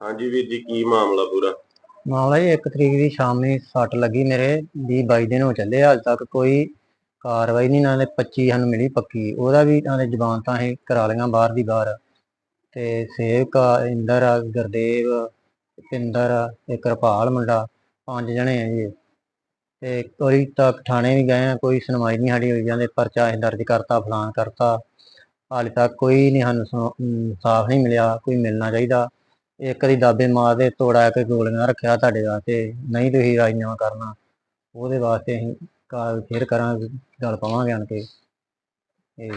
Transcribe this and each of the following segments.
ਹਾਂਜੀ ਵੀਰ ਜੀ ਕੀ ਮਾਮਲਾ ਪੂਰਾ? ਮਾਮਲਾ ਜੀ ਇੱਕ ਤਰੀਕ ਦੀ ਸ਼ਾਮੀ ਸੱਟ ਲੱਗੀ ਮੇਰੇ 20 22 ਦਿਨ ਹੋ ਚੱਲੇ ਹਾਲ ਤੱਕ ਕੋਈ ਕਾਰਵਾਈ ਨਹੀਂ ਨਾਲੇ 25 ਸਾਨੂੰ ਮਿਲੀ ਪੱਕੀ। ਉਹਦਾ ਵੀ ਨਾਲੇ ਜ਼ਬਾਨ ਤਾਂ ਅਸੀਂ ਕਰਾ ਲਈਆਂ ਬਾਹਰ ਦੀ ਬਾਹਰ। ਤੇ ਸੇਵਕ ਆ, ਇੰਦਰ ਆ, ਗੁਰਦੇਵ ਪਿੰਦਰ ਆ, ਇੱਕ ਰਪਾਲ ਮੁੰਡਾ ਪੰਜ ਜਣੇ ਆ ਜੀ ਤੇ ਕੋਈ ਤੱਕ ਥਾਣੇ ਵੀ ਗਏ ਆ ਕੋਈ ਸੁਣਵਾਈ ਨਹੀਂ ਸਾਡੀ ਹੋਈ ਜਾਂਦੇ ਪਰਚਾ ਅਸੀਂ ਦਰਜ ਕਰਤਾ ਫਲਾਨ ਕਰਤਾ। ਹਾਲੇ ਤੱਕ ਕੋਈ ਨਹੀਂ ਸਾਨੂੰ ਸੁਣ- ਅਮ ਸਾਫ਼ ਨਹੀਂ ਮਿਲਿਆ ਕੋਈ ਮਿਲਣਾ ਚਾਹੀਦਾ। ਇੱਕ ਦੀ ਦਾਬੇ ਮਾਰਦੇ ਤੋੜਾ ਕੇ ਗੋਲੀਆਂ ਰੱਖਿਆ ਤੁਹਾਡੇ ਵਾਸਤੇ ਨਹੀਂ ਤੁਸੀਂ ਰਾਜੀਨਾਮਾ ਕਰਨਾ ਉਹਦੇ ਵਾਸਤੇ ਅਸੀਂ ਕਾਲ ਫੇਰ ਕਰਾਂਗੇ ਗੱਲ ਪਾਵਾਂਗੇ ਆਣ ਕੇ। ਇਹ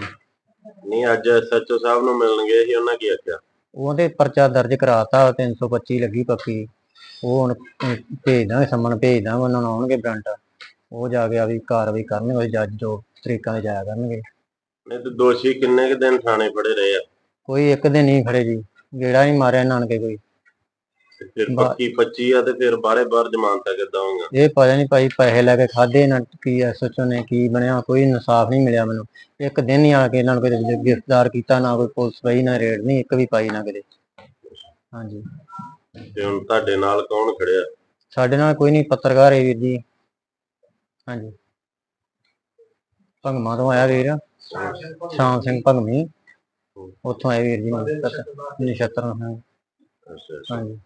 ਨਹੀਂ ਅੱਜ ਐਸਐਚਓ ਸਾਹਿਬ ਨੂੰ ਮਿਲਣ ਗਏ ਸੀ ਉਹਨਾਂ ਕੀ ਆਖਿਆ? ਉਹਦੇ ਪਰਚਾ ਦਰਜ ਕਰਾਤਾ 325 ਲੱਗੀ ਪੱਕੀ। ਉਹ ਹੁਣ ਭੇਜ ਦਾਂਗੇ ਸੰਮਨ ਭੇਜ ਦਾਂਗੇ ਉਹਨਾਂ ਨੂੰ ਆਉਣਗੇ ਬ੍ਰਾਂਟ ਉਹ ਜਾ ਕੇ ਆਪਦੀ ਕਾਰਵਾਈ ਕਰਨਗੇ ਉਹ ਜੱਜ ਜੋ ਤਰੀਕਾਂ ਦੇ ਜਾਇਆ ਕਰਨਗੇ। ਨਹੀਂ ਤੇ ਦੋਸ਼ੀ ਕਿੰਨੇ ਕੁ ਦਿਨ ਥਾਣੇ ਫੜੇ ਰਹੇ ਆ? ਕੋਈ ਇੱਕ ਦਿਨ ਨਹੀਂ ਖੜੇ ਜੀ। ਗੇੜਾ ਨਹੀਂ ਮਾਰਿਆ ਨਾਨਕੇ ਕੋਈ। ਤੇ ਫਿਰ ਬਾ- ਪੱਕੀ 25 ਆ ਤੇ ਫਿਰ ਬਾਰੇ ਬਾਹਰ ਜ਼ਮਾਨਤਾਂ ਕਿੱਦਾਂ ਹੋਊਗਾ ਇਹ ਪਤਾ ਨਹੀਂ ਭਾਈ ਪੈਸੇ ਲੈ ਕੇ ਖਾਦੇ ਨਾ ਕੀ ਐਸਐਚਓ ਨੇ ਕੀ ਬਣਿਆ ਕੋਈ ਇਨਸਾਫ ਨਹੀਂ ਮਿਲਿਆ ਮੈਨੂੰ। ਇੱਕ ਦਿਨ ਹੀ ਆ ਕੇ ਇਹਨਾਂ ਨੂੰ ਕਿਤੇ ਗ੍ਰਿਫਤਾਰ ਕੀਤਾ ਨਾ ਕੋਈ ਪੁਲਿਸ ਪਈ ਨਾ ਰੇਡ ਨਹੀਂ ਇੱਕ ਵੀ ਪਾਈ ਨਾ ਕਿਤੇ। ਹਾਂਜੀ। ਤੇ ਹੁਣ ਤੁਹਾਡੇ ਨਾਲ ਕੌਣ ਖੜਿਆ? ਸਾਡੇ ਨਾਲ ਕੋਈ ਨਹੀਂ ਪੱਤਰਕਾਰ ਹੈ ਵੀਰ ਜੀ। ਹਾਂਜੀ। ਭੰਗਮਾ ਤੋਂ ਆਇਆ ਵੀਰ। ਸ਼ਾਮ ਸਿੰਘ ਭੰਗਮੀ। ਉੱਥੋਂ ਆਏ ਵੀਰ ਜੀ ਨਛੱਤਰ ਹਾਂ। ਅੱਛਾ ਅੱਛਾ। ਹਾਂਜੀ।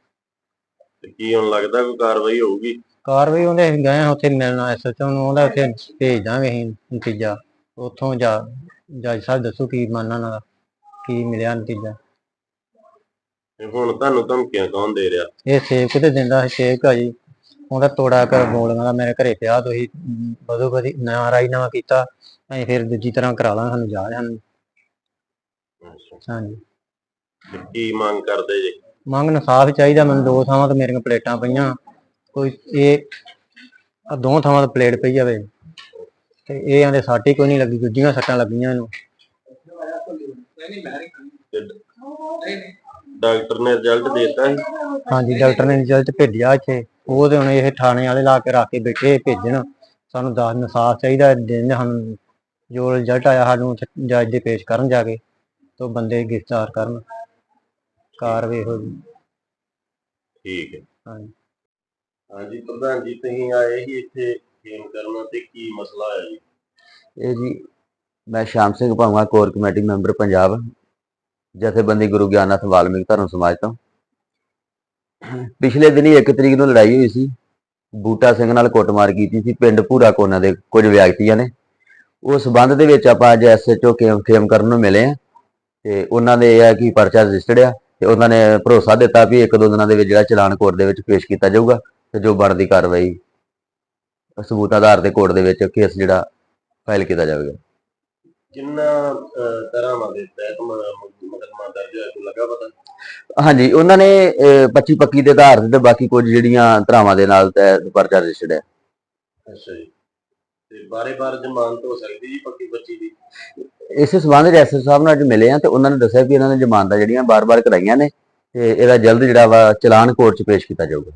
ਤੇ ਕੀ ਹੁਣ ਲੱਗਦਾ ਕੋਈ ਕਾਰਵਾਈ ਹੋਊਗੀ? ਕਾਰਵਾਈ ਅਸੀਂ ਗਏ ਹਾਂ ਉੱਥੇ ਮਿਲਣਾ ਐਸਐਚਓ ਨੂੰ ਉਹਦਾ ਉੱਥੇ ਭੇਜ ਦਾਂਗੇ ਅਸੀਂ ਨਤੀਜਾ। ਉੱਥੋਂ ਜਾ ਜੱਜ ਸਾਹਿਬ ਦੱਸੋ ਕੀ ਮੰਨਣਾ ਨਾਲ ਕੀ ਮਿਲਿਆ ਨਤੀਜਾ। ਤੇ ਹੁਣ ਤੁਹਾਨੂੰ ਧਮਕੀਆਂ ਕੌਣ ਦੇ ਰਿਹਾ? ਇਹ ਸੇਵਕ ਤੇ ਦਿੰਦਾ ਸੀ ਸੇਵਕ ਆ ਜੀ। ਉਹਦਾ ਤੋੜਾ ਕਰ ਗੋਲੀਆਂ ਦਾ ਮੇਰੇ ਘਰੇ ਪਿਆ ਤੁਸੀਂ ਬਦੋ ਬਦੀ ਨਾ ਰਾਜੀਨਾਮਾ ਕੀਤਾ ਅਸੀਂ ਫਿਰ ਦੂਜੀ ਤਰ੍ਹਾਂ ਕਰਾ ਲਾਂਗੇ ਸਾਨੂੰ ਜਾ ਸਾਨੂੰ ਹਾਂਜੀ। ਤੇ ਕੀ ਮੰਗ ਕਰਦੇ ਜੀ? ਮੰਗ ਇਨਸਾਫ ਚਾਹੀਦਾ ਮੈਨੂੰ ਦੋ ਥਾਵਾਂ ਤੇ ਮੇਰੀਆਂ ਪਲੇਟਾਂ ਪਈਆਂ। ਕੋਈ ਇਹ ਆਹ ਦੋ ਥਾਵਾਂ ਤੇ ਪਲੇਟ ਪਈ ਜਾਵੇ ਤੇ ਇਹ ਆਂਦੇ ਸਾਟੀ ਕੋਈ ਨਹੀਂ ਲੱਗੀ ਦੂਜੀਆਂ ਸੱਟਾਂ ਲੱਗੀਆਂ ਇਹਨੂੰ ਤੇ ਡਾਕਟਰ ਨੇ ਰਿਜ਼ਲਟ ਦਿੱਤਾ ਸੀ? ਹਾਂਜੀ ਡਾਕਟਰ ਨੇ ਰਿਜ਼ਲਟ ਭੇਜਿਆ ਇੱਥੇ। ਉਹ ਤੇ ਹੁਣ ਇਹ ਥਾਣੇ ਵਾਲੇ ਲਾ ਕੇ ਰੱਖ ਕੇ ਬੈਠੇ ਭੇਜਣ। ਸਾਨੂੰ ਦੱਸ ਇਨਸਾਫ ਚਾਹੀਦਾ ਦਿਨ ਸਾਨੂੰ ਜੋ ਰਿਜ਼ਲਟ ਆਇਆ ਸਾਨੂੰ ਜੱਜ ਦੇ ਪੇਸ਼ ਕਰਨ ਜਾ ਕੇ। ਤੋਂ ਬੰਦੇ ਗ੍ਰਿਫਤਾਰ ਕਰਨ। ਕਾਰਵਾਈ ਹੋ ਠੀਕ ਹੈ। ਹਾਂਜੀ। ਹਾਂਜੀ ਪ੍ਰਧਾਨ ਜੀ ਤੁਸੀਂ ਆਏ ਸੀ ਇੱਥੇ ਗੇਮ ਕਰਨ ਤੇ ਕੀ ਮਸਲਾ ਹੈ ਜੀ? ਇਹ ਜੀ ਮੈਂ Sham Singh Bhawa core committee member Punjab ਜਥੇਬੰਦੀ ਗੁਰੂ ਗਿਆਨਨਾਥ ਵਾਲਮੀਕ ਧਰਮ ਸਮਾਜ ਤੋਂ। ਪਿਛਲੇ ਦਿਨੀ 1 ਤਰੀਕ ਨੂੰ ਲੜਾਈ ਹੋਈ ਸੀ। ਬੂਟਾ ਸਿੰਘ ਨਾਲ ਕੁੱਟਮਾਰ ਕੀਤੀ ਸੀ। ਪਿੰਡ ਭੂਰਾ ਕੋਨਾ ਦੇ ਕੁਝ ਵਿਅਕਤੀਆਂ ਨੇ। ਉਸ ਸਬੰਧ ਦੇ ਵਿੱਚ ਆਪਾਂ ਅੱਜ ਐਸਐਚਓ ਖੇਮ ਕਰਨ ਨੂੰ ਮਿਲੇ ਆ ਤੇ ਉਹਨਾਂ ਦੇ ਇਹ ਆ ਕਿ ਪਰਚਾ ਰਜਿਸਟਰਡ ਆ ਤੇ ਉਹਨਾਂ ਨੇ ਭਰੋਸਾ ਦਿੱਤਾ ਵੀ ਇੱਕ ਦੋ ਦਿਨਾਂ ਦੇ ਵਿੱਚ ਜਿਹੜਾ ਚਲਾਨ ਕੋਰਟ ਦੇ ਵਿੱਚ ਪੇਸ਼ ਕੀਤਾ ਜਾਊਗਾ ਤੇ ਜੋ ਬਣਦੀ ਕਾਰਵਾਈ ਸਬੂਤ ਆਧਾਰ ਤੇ ਕੋਰਟ ਦੇ ਵਿੱਚ ਕੇਸ ਜਿਹੜਾ ਫਾਈਲ ਕੀਤਾ ਜਾਵੇਗਾ। ਕਿੰਨਾ ਤਰ੍ਹਾਂ ਦੇ ਤਹਿਤ ਮੁਕੱਦਮਾ ਦਰਜ ਹੋਇਆ ਕੋਈ ਲੱਗਾ ਪਤਾ? ਹਾਂਜੀ ਉਹਨਾਂ ਨੇ ਅਹ, 25 ਪੱਕੀ ਦੇ ਆਧਾਰ ਤੇ ਬਾਕੀ ਕੁਝ ਜਿਹੜੀਆਂ ਧਰਾਵਾਂ ਦੇ ਨਾਲ ਪਰਚਾ ਰਜਿਸਟਰਡ ਹੈ ਅੱਛਾ ਜੀ। ਤੇ ਬਾਰੇ ਬਾਰ ਜ਼ਮਾਨਤ ਹੋ ਸਕਦੀ ਜੀ ਪੱਕੀ 25 ਦੀ। ਇਸੇ ਸਬੰਧ ਵਿੱਚ ਐਸਐਸ ਸਾਹਿਬ ਨਾਲ ਅੱਜ ਮਿਲੇ ਆ ਤੇ ਉਹਨਾਂ ਨੇ ਦੱਸਿਆ ਵੀ ਇਹਨਾਂ ਨੇ ਜ਼ਮਾਨਤਾਂ ਜਿਹੜੀਆਂ ਬਾਰ-ਬਾਰ ਕਰਾਈਆਂ ਨੇ ਤੇ ਇਹਦਾ ਜਲਦ ਜਿਹੜਾ ਵਾ ਚਲਾਨ ਕੋਰਟ 'ਚ ਪੇਸ਼ ਕੀਤਾ ਜਾਊਗਾ।